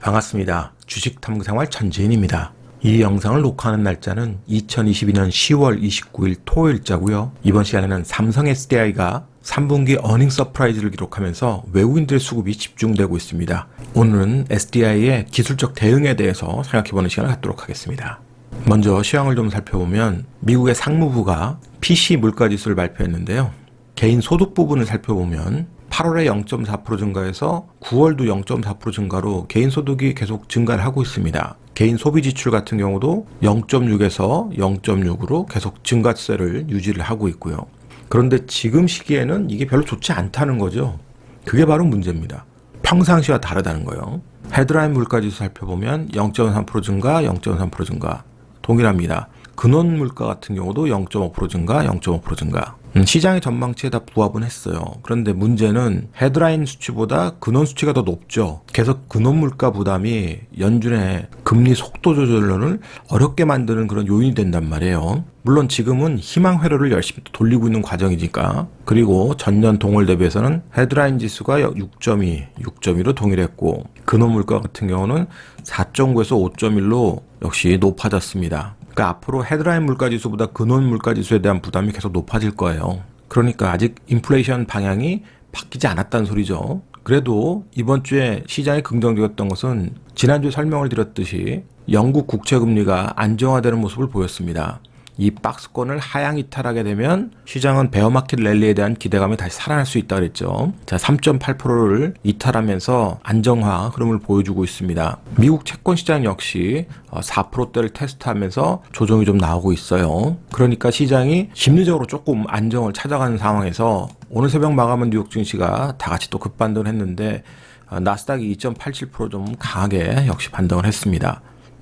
반갑습니다. 주식 탐구 생활 전재인입니다. 이 영상을 녹화하는 날짜는 2022년 10월 29일 토요일자고요. 이번 시간에는 삼성 SDI가 3분기 어닝 서프라이즈를 기록하면서 외국인들의 수급이 집중되고 있습니다. 오늘은 SDI의 기술적 대응에 대해서 생각해보는 시간을 갖도록 하겠습니다. 먼저 시황을 좀 살펴보면 미국의 상무부가 PC 물가지수를 발표했는데요. 개인 소득 부분을 살펴보면 8월에 0.4% 증가해서 9월도 0.4% 증가로 개인 소득이 계속 증가를 하고 있습니다. 개인 소비 지출 같은 경우도 0.6에서 0.6으로 계속 증가세를 유지를 하고 있고요. 그런데 지금 시기에는 이게 별로 좋지 않다는 거죠. 그게 바로 문제입니다. 평상시와 다르다는 거예요. 헤드라인 물가지수 살펴보면 0.3% 증가, 0.3% 증가 동일합니다. 근원 물가 같은 경우도 0.5% 증가, 0.5% 증가. 음, 시장의 전망치에 다 부합은 했어요. 그런데 문제는 헤드라인 수치보다 근원 수치가 더 높죠. 계속 근원 물가 부담이 연준의 금리 속도 조절론을 어렵게 만드는 그런 요인이 된단 말이에요. 물론 지금은 희망 회로를 열심히 또 돌리고 있는 과정이니까. 그리고 전년 동월 대비해서는 헤드라인 지수가 6.2, 6.2로 동일했고 근원 물가 같은 경우는 4.9에서 5.1로 역시 높아졌습니다. 그러니까 앞으로 헤드라인 물가지수보다 근원 물가지수에 대한 부담이 계속 높아질 거예요. 그러니까 아직 인플레이션 방향이 바뀌지 않았다는 소리죠. 그래도 이번 주에 시장이 긍정적이었던 것은 지난주에 설명을 드렸듯이 영국 국채 금리가 안정화되는 모습을 보였습니다. 이 박스권을 하향 이탈하게 되면 시장은 베어마켓 랠리에 대한 기대감이 다시 살아날 수 있다 그랬죠. 자, 3.8%를 이탈하면서 안정화 흐름을 보여주고 있습니다. 미국 채권 시장 역시 4%대를 테스트하면서 조정이 좀 나오고 있어요. 그러니까 시장이 심리적으로 조금 안정을 찾아가는 상황에서 오늘 새벽 마감한 뉴욕 증시가 다 같이 또 급반등을 했는데 나스닥이 2.87%좀 강하게 역시 반등을 했습니다.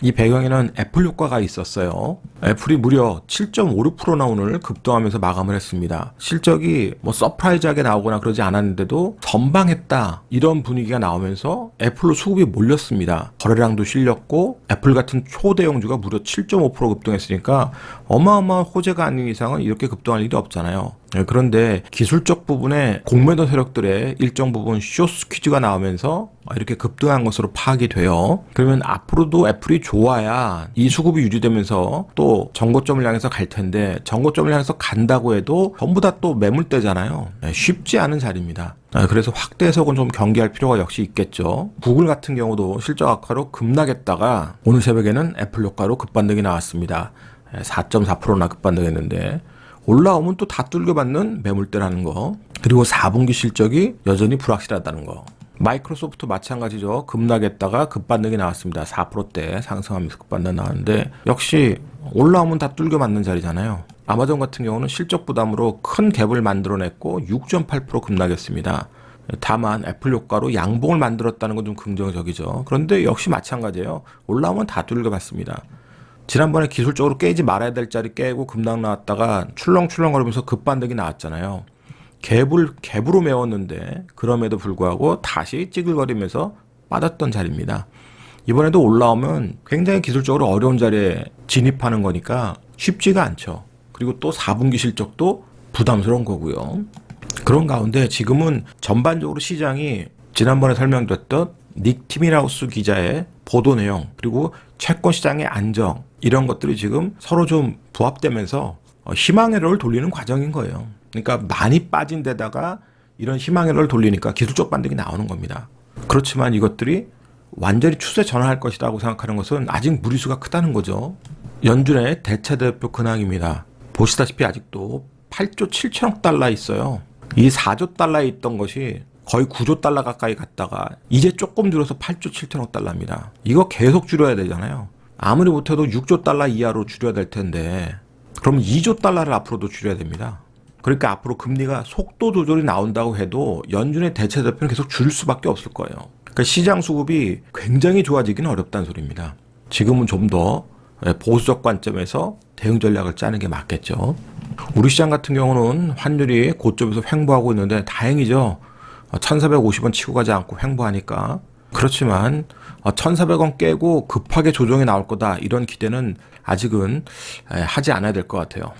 이 배경에는 애플 효과가 있었어요. 애플이 무려 7.56%나 오늘 급등하면서 마감을 했습니다. 실적이 뭐 서프라이즈하게 나오거나 그러지 않았는데도 선방했다 이런 분위기가 나오면서 애플로 수급이 몰렸습니다. 거래량도 실렸고 애플 같은 초대형주가 무려 7.5% 급등했으니까 어마어마한 호재가 아닌 이상은 이렇게 급등할 일이 없잖아요. 네, 그런데 기술적 부분에 공매도 세력들의 일정 부분 쇼스 퀴즈가 나오면서 이렇게 급등한 것으로 파악이 돼요. 그러면 앞으로도 애플이 좋아야 이 수급이 유지되면서 또 정고점을 향해서 갈 텐데 정고점을 향해서 간다고 해도 전부 다 또 매물대잖아요. 네, 쉽지 않은 자리입니다. 아, 그래서 확대 해석은 좀 경계할 필요가 역시 있겠죠. 구글 같은 경우도 실적 악화로 급락했다가 오늘 새벽에는 애플 효과로 급반등이 나왔습니다. 4.4%나 급반등했는데 올라오면 또 다 뚫겨받는 매물대라는 거. 그리고 4분기 실적이 여전히 불확실하다는 거. 마이크로소프트 마찬가지죠. 급락했다가 급반등이 나왔습니다. 4%대 상승하면서 급반등 나왔는데 역시 올라오면 다 뚫겨 맞는 자리잖아요. 아마존 같은 경우는 실적 부담으로 큰 갭을 만들어냈고 6.8% 급락했습니다. 다만 애플 효과로 양봉을 만들었다는 건 좀 긍정적이죠. 그런데 역시 마찬가지예요. 올라오면 다 뚫겨 맞습니다. 지난번에 기술적으로 깨지 말아야 될 자리 깨고 급락 나왔다가 출렁출렁 거리면서 급반등이 나왔잖아요. 갭을 갭으로 메웠는데 그럼에도 불구하고 다시 찌글거리면서 빠졌던 자리입니다. 이번에도 올라오면 굉장히 기술적으로 어려운 자리에 진입하는 거니까 쉽지가 않죠. 그리고 또 4분기 실적도 부담스러운 거고요. 그런 가운데 지금은 전반적으로 시장이 지난번에 설명드렸던 닉 티미라우스 기자의 보도 내용 그리고 채권 시장의 안정 이런 것들이 지금 서로 좀 부합되면서 어, 희망회로를 돌리는 과정인 거예요. 그러니까 많이 빠진 데다가 이런 희망회로를 돌리니까 기술적 반등이 나오는 겁니다. 그렇지만 이것들이 완전히 추세 전환할 것이라고 생각하는 것은 아직 무리수가 크다는 거죠. 연준의 대체 대표 근황입니다. 보시다시피 아직도 8조 7천억 달러 있어요. 이 4조 달러에 있던 것이 거의 9조 달러 가까이 갔다가 이제 조금 줄어서 8조 7천억 달러입니다. 이거 계속 줄여야 되잖아요. 아무리 못해도 6조 달러 이하로 줄여야 될 텐데 그럼 2조 달러를 앞으로도 줄여야 됩니다. 그러니까 앞으로 금리가 속도 조절이 나온다고 해도 연준의 대체 대표는 계속 줄 수밖에 없을 거예요. 그러니까 시장 수급이 굉장히 좋아지기는 어렵다는 소리입니다. 지금은 좀 더 보수적 관점에서 대응 전략을 짜는 게 맞겠죠. 우리 시장 같은 경우는 환율이 고점에서 횡보하고 있는데 다행이죠. 1,450원 치고 가지 않고 횡보하니까. 그렇지만 1,400원 깨고 급하게 조정이 나올 거다 이런 기대는 아직은 하지 않아야 될 것 같아요.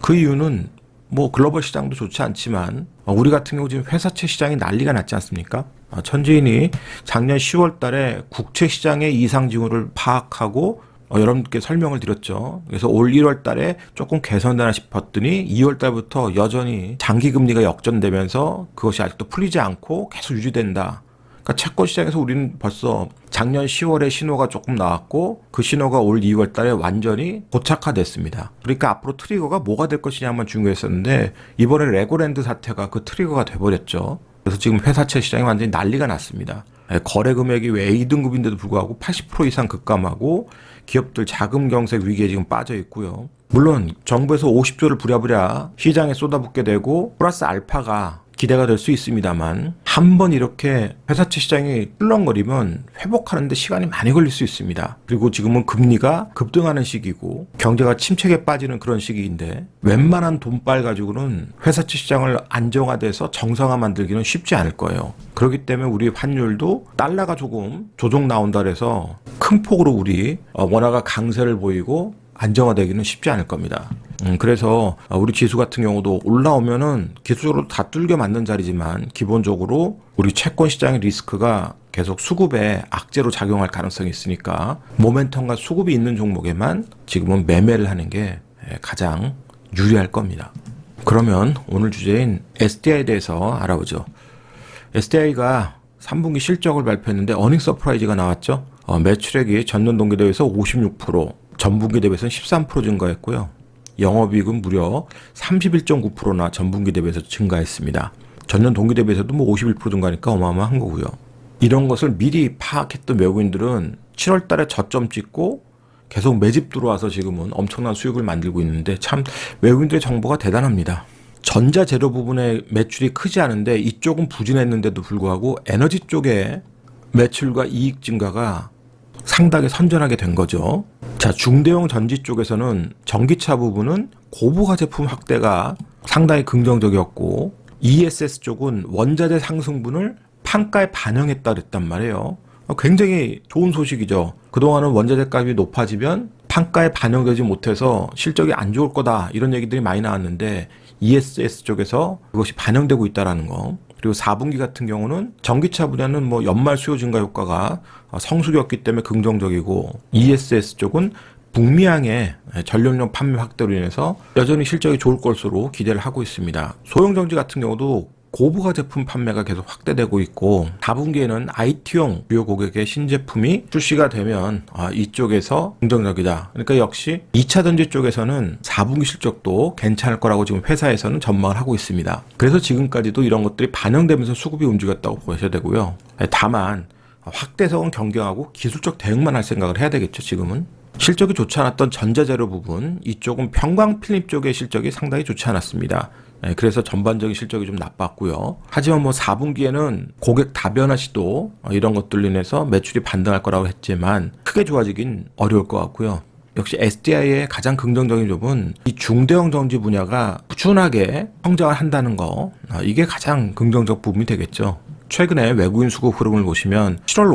그 이유는 뭐 글로벌 시장도 좋지 않지만 어, 우리 같은 경우 지금 회사채 시장이 난리가 났지 않습니까? 어, 천지인이 작년 10월 달에 국채 시장의 이상 징후를 파악하고 어, 여러분께 설명을 드렸죠. 그래서 올 1월 달에 조금 개선되나 싶었더니 2월 달부터 여전히 장기 금리가 역전되면서 그것이 아직도 풀리지 않고 계속 유지된다. 그러니까 채권 시장에서 우리는 벌써 작년 10월에 신호가 조금 나왔고 그 신호가 올 2월 달에 완전히 고착화됐습니다. 그러니까 앞으로 트리거가 뭐가 될 것이냐만 중요했었는데 이번에 레고랜드 사태가 그 트리거가 돼버렸죠. 그래서 지금 회사채 시장이 완전히 난리가 났습니다. 예, 거래 금액이 왜 A등급인데도 불구하고 80% 이상 급감하고 기업들 자금 경색 위기에 지금 빠져 있고요. 물론 정부에서 50조를 부랴부랴 시장에 쏟아붓게 되고 플러스 알파가 기대가 될 수 있습니다만 한 번 이렇게 회사채 시장이 뚫렁거리면 회복하는데 시간이 많이 걸릴 수 있습니다. 그리고 지금은 금리가 급등하는 시기고 경제가 침체에 빠지는 그런 시기인데 웬만한 돈빨 가지고는 회사채 시장을 안정화돼서 정상화 만들기는 쉽지 않을 거예요. 그렇기 때문에 우리 환율도 달러가 조금 조정 나온다 그래서 큰 폭으로 우리 어, 원화가 강세를 보이고 안정화되기는 쉽지 않을 겁니다. 음, 그래서 우리 지수 같은 경우도 올라오면은 기술적으로 다 뚫겨 맞는 자리지만 기본적으로 우리 채권 시장의 리스크가 계속 수급에 악재로 작용할 가능성이 있으니까 모멘텀과 수급이 있는 종목에만 지금은 매매를 하는 게 예, 가장 유리할 겁니다. 그러면 오늘 주제인 SDI에 대해서 알아보죠. SDI가 3분기 실적을 발표했는데 어닝 서프라이즈가 나왔죠. 어, 매출액이 전년 동기 대비해서 56%, 전분기 대비해서는 13% 증가했고요. 영업이익은 무려 31.9%나 전분기 대비해서 증가했습니다. 전년 동기 대비해서도 뭐 51% 증가니까 어마어마한 거고요. 이런 것을 미리 파악했던 외국인들은 7월 달에 저점 찍고 계속 매집 들어와서 지금은 엄청난 수익을 만들고 있는데 참 외국인들의 정보가 대단합니다. 전자 재료 부분의 매출이 크지 않은데 이쪽은 부진했는데도 불구하고 에너지 쪽에 매출과 이익 증가가 상당히 선전하게 된 거죠. 자, 중대형 전지 쪽에서는 전기차 부분은 고부가 제품 확대가 상당히 긍정적이었고 ESS 쪽은 원자재 상승분을 판가에 반영했다 그랬단 말이에요. 어, 굉장히 좋은 소식이죠. 그동안은 원자재 값이 높아지면 판가에 반영되지 못해서 실적이 안 좋을 거다 이런 얘기들이 많이 나왔는데 ESS 쪽에서 그것이 반영되고 있다라는 거. 그리고 4분기 같은 경우는 전기차 분야는 뭐 연말 수요 증가 효과가 성수기였기 때문에 긍정적이고 ESS 쪽은 북미항의 전력용 판매 확대로 인해서 여전히 실적이 좋을 것으로 기대를 하고 있습니다. 소형전지 같은 경우도 고부가 제품 판매가 계속 확대되고 있고 4분기에는 IT용 주요 고객의 신제품이 출시가 되면 아, 이쪽에서 긍정적이다. 그러니까 역시 2차 전지 쪽에서는 4분기 실적도 괜찮을 거라고 지금 회사에서는 전망을 하고 있습니다. 그래서 지금까지도 이런 것들이 반영되면서 수급이 움직였다고 보셔야 되고요. 다만 확대성은 경경하고 기술적 대응만 할 생각을 해야 되겠죠, 지금은. 실적이 좋지 않았던 전자재료 부분, 이쪽은 평광 필립 쪽의 실적이 상당히 좋지 않았습니다. 네, 그래서 전반적인 실적이 좀 나빴고요. 하지만 뭐 4분기에는 고객 다변화 시도 어, 이런 것들로 인해서 매출이 반등할 거라고 했지만 크게 좋아지긴 어려울 것 같고요. 역시 SDI의 가장 긍정적인 점은 이 중대형 정지 분야가 꾸준하게 성장을 한다는 거 어, 이게 가장 긍정적 부분이 되겠죠. 최근에 외국인 수급 흐름을 보시면 7월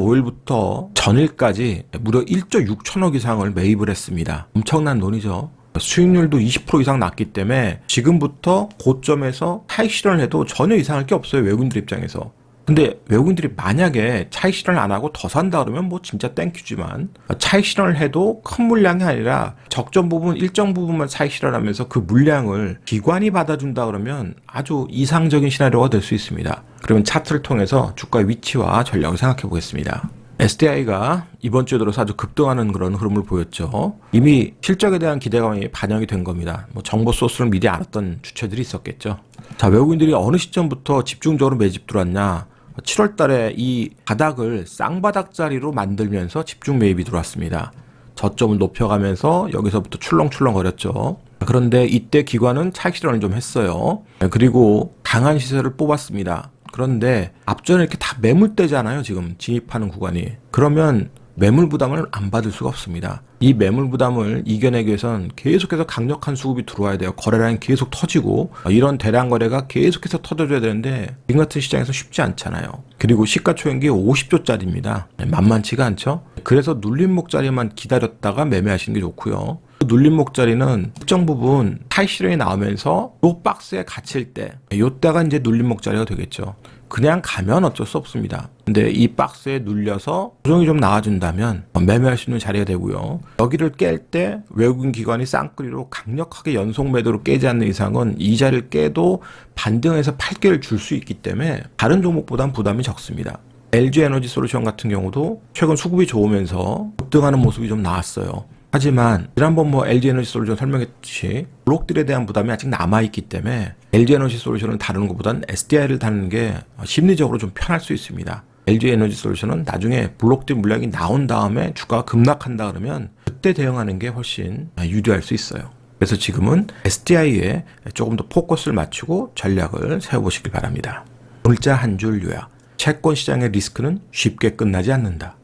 5일부터 전일까지 무려 1조 6천억 이상을 매입을 했습니다. 엄청난 돈이죠. 수익률도 20% 이상 났기 때문에 지금부터 고점에서 차익 실현을 해도 전혀 이상할 게 없어요. 외국인들 입장에서. 근데 외국인들이 만약에 차익 실현을 안 하고 더 산다 그러면 뭐 진짜 땡큐지만 차익 실현을 해도 큰 물량이 아니라 적정 부분 일정 부분만 차익 실현하면서 그 물량을 기관이 받아준다 그러면 아주 이상적인 시나리오가 될 수 있습니다. 그러면 차트를 통해서 주가의 위치와 전략을 생각해 보겠습니다. SDI가 이번 주에 들어서 아주 급등하는 그런 흐름을 보였죠. 이미 실적에 대한 기대감이 반영이 된 겁니다. 뭐 정보 소스를 미리 알았던 주체들이 있었겠죠. 자, 외국인들이 어느 시점부터 집중적으로 매집 들어왔냐? 7월 달에 이 바닥을 쌍바닥 자리로 만들면서 집중 매입이 들어왔습니다. 저점을 높여가면서 여기서부터 출렁출렁 거렸죠. 그런데 이때 기관은 차익 실현을 좀 했어요. 그리고 강한 시세를 뽑았습니다. 그런데 앞전에 이렇게 다 매물대잖아요, 지금 진입하는 구간이. 그러면 매물 부담을 안 받을 수가 없습니다. 이 매물 부담을 이겨내기 위해선 계속해서 강력한 수급이 들어와야 돼요. 거래량이 계속 터지고 이런 대량 거래가 계속해서 터져줘야 되는데 지금 같은 시장에서 쉽지 않잖아요. 그리고 시가총액이 50조짜리입니다. 만만치가 않죠. 그래서 눌림목 자리만 기다렸다가 매매하시는 게 좋고요. 그 눌림목 자리는 특정 부분 타이시령이 나오면서 요 박스에 갇힐 때 요때가 이제 눌림목 자리가 되겠죠. 그냥 가면 어쩔 수 없습니다. 근데 이 박스에 눌려서 조정이 좀 나와준다면 매매할 수 있는 자리가 되고요. 여기를 깰 때 외국인 기관이 쌍끌이로 강력하게 연속 매도로 깨지 않는 이상은 이 자리를 깨도 반등해서 8개를 줄 수 있기 때문에 다른 종목보단 부담이 적습니다. LG 에너지 솔루션 같은 경우도 최근 수급이 좋으면서 급등하는 모습이 좀 나왔어요. 하지만 지난번 뭐 LG 에너지 솔루션 설명했듯이 블록들에 대한 부담이 아직 남아있기 때문에 LG 에너지 솔루션을 다루는 것보단 SDI를 다루는 게 심리적으로 좀 편할 수 있습니다. LG 에너지 솔루션은 나중에 블록들 물량이 나온 다음에 주가가 급락한다 그러면 그때 대응하는 게 훨씬 유리할 수 있어요. 그래서 지금은 SDI에 조금 더 포커스를 맞추고 전략을 세워보시길 바랍니다. 물자 한 줄 요약. 채권 시장의 리스크는 쉽게 끝나지 않는다.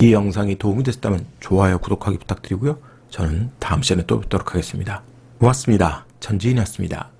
이 영상이 도움이 됐다면 좋아요, 구독하기 부탁드리고요. 저는 다음 시간에 또 뵙도록 하겠습니다. 고맙습니다. 전지인이었습니다.